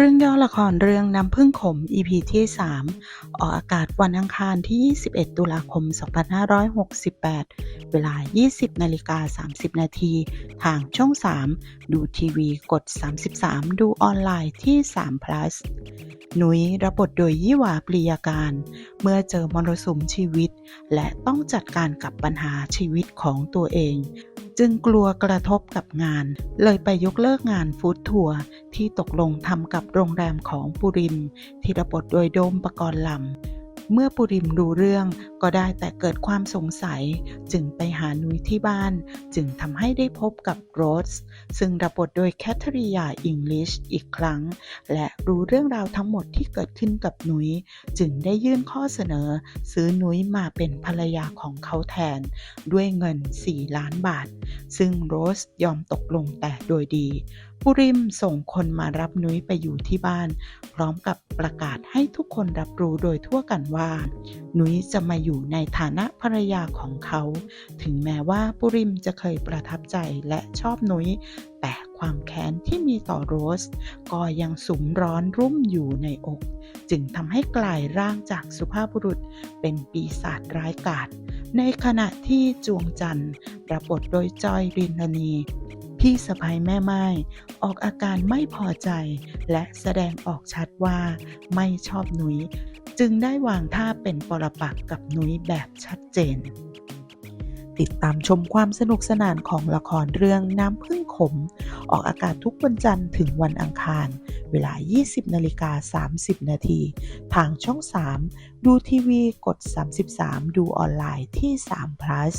เรื่องย่อละครเรื่องน้ำพึ่งขม EP ที่ 3 ออกอากาศวันอังคารที่ 21 ตุลาคม 2568 เวลา 20นาฬิกา30 นาทีทางช่อง 3 ดูทีวีกด 33 ดูออนไลน์ที่ 3 plus หนุยรับบทโดยยี่หวาปริยาการ เมื่อเจอมรสุมชีวิต และต้องจัดการกับปัญหาชีวิตของตัวเอง จึงกลัวกระทบกับงาน เลยไปยกเลิกงานฟู้ดทัวร์ที่ตกลงทำกับโรงแรมของปุริมที่ระบทโดยโดมปรกรณ์ลำเมื่อปุริมรู้เรื่องก็ได้แต่เกิดความสงสัยจึงไปหานุ้ยที่บ้าน จึงทำให้ได้พบกับโรส ซึ่งรับบทโดยแคทเธอรียาอิงลิชอีกครั้ง และรู้เรื่องราวทั้งหมดที่เกิดขึ้นกับนุ้ย จึงได้ยื่นข้อเสนอ ซื้อนุ้ยมาเป็นภรรยาของเขาแทน ด้วยเงิน 4 ล้านบาท ซึ่งโรสยอมตกลงแต่โดยดีปุริมส่งคนมารับนุ้ยไปอยู่ที่บ้าน พร้อมกับประกาศให้ทุกคนรับรู้โดยทั่วกันว่า นุ้ยจะมาอยู่อยู่ในฐานะภรรยาของเขา ถึงแม้ว่าปุริมจะเคยประทับใจและชอบนุ้ย แต่ความแค้นที่มีต่อโรส ก็ยังสุมร้อนรุ่มอยู่ในอก จึงทำให้กลายร่างจากสุภาพบุรุษเป็นปีศาจร้ายกาจในขณะที่จวงจันทร์รับบทโดยจอยรินนีพี่สะพ้ยแม่ไม้ออกอาการไม่พอใจ และแสดงออกชัดว่าไม่ชอบหนุย จึงได้วางท่าเป็นปรปักษ์กับนุ้ยแบบชัดเจน ติดตามชมความสนุกสนานของละครเรื่องน้ำพึ่งขม ออกอากาศทุกวันจันทร์ถึงวันอังคาร เวลา 20นาฬิกา30 นาทีทางช่อง 3 ดูทีวีกด 33 ดูออนไลน์ที่3 plus